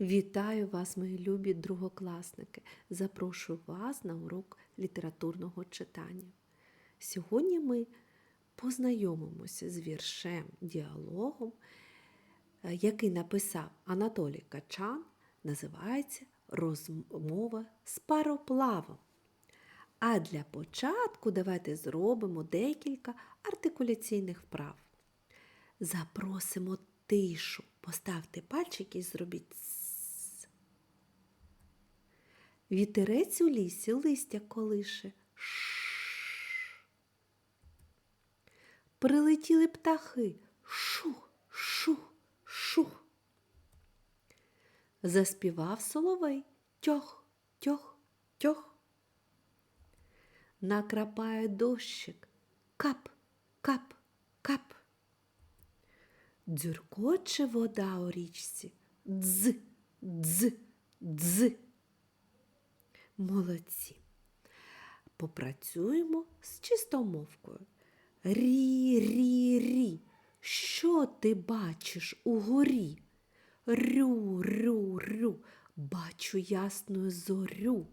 Вітаю вас, мої любі другокласники! Запрошую вас на урок літературного читання. Сьогодні ми познайомимося з віршем діалогом, е, який написав Анатолій Качан, називається Розмова з пароплавом. А для початку давайте зробимо декілька артикуляційних вправ. Запросимо тишу. Поставте пальчики і зробіть. Вітерець у лісі листя колише. Ш. Прилетіли птахи. Шух, шух, шух. Заспівав соловей. Тьох, тьох, тьох. Накрапає дощик. Кап, кап, кап. Дзюркоче вода у річці. Дз, дз, дз. Молодці. Попрацюємо з чистомовкою. Рі, рі, рі. Що ти бачиш угорі? Рю, рю, рю. Бачу ясну зорю.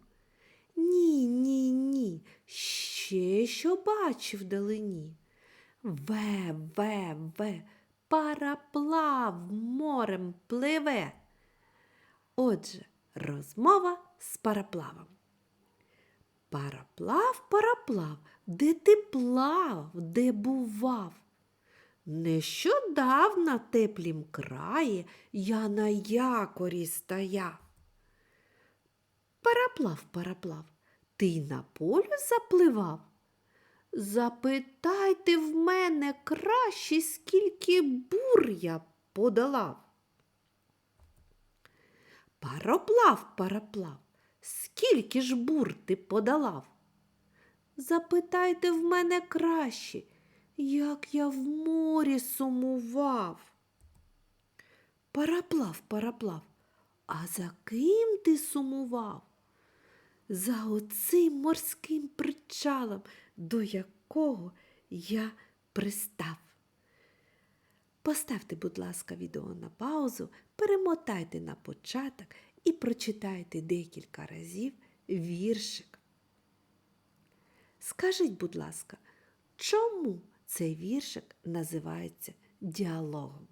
Ні, ні, ні. Ще що бачив вдалині. Ве, ве, ве. Параплав морем пливе. Отже, розмова з параплавом. Параплав, параплав, де ти плав, де бував? Нещодавно теплім краї я на якорі стояв. Параплав, параплав, ти й на полю запливав? Запитайте в мене краще, скільки бур я подолав. Пароплав, пароплав, скільки ж бур ти подолав? Запитайте в мене краще, як я в морі сумував. Параплав, параплав, а за ким ти сумував? За оцим морським причалом, до якого я пристав. Поставте, будь ласка, відео на паузу, перемотайте на початок і прочитайте декілька разів віршик. Скажіть, будь ласка, чому цей віршик називається діалогом?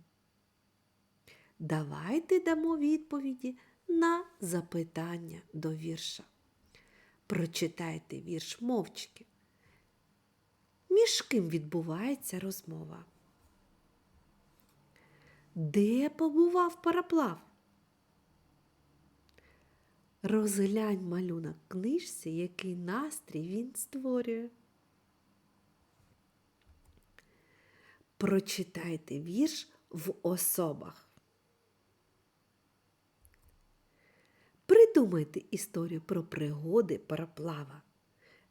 Давайте дамо відповіді на запитання до вірша. Прочитайте вірш мовчки. Між ким відбувається розмова? Де побував параплав? Розглянь малюнок книжці, який настрій він створює. Прочитайте вірш в особах. Придумайте історію про пригоди параплава.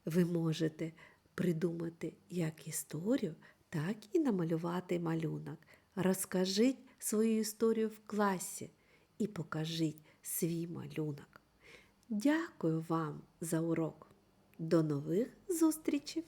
Ви можете придумати як історію, так і намалювати малюнок. Розкажіть свою історію в класі і покажіть свій малюнок. Дякую вам за урок. До нових зустрічей!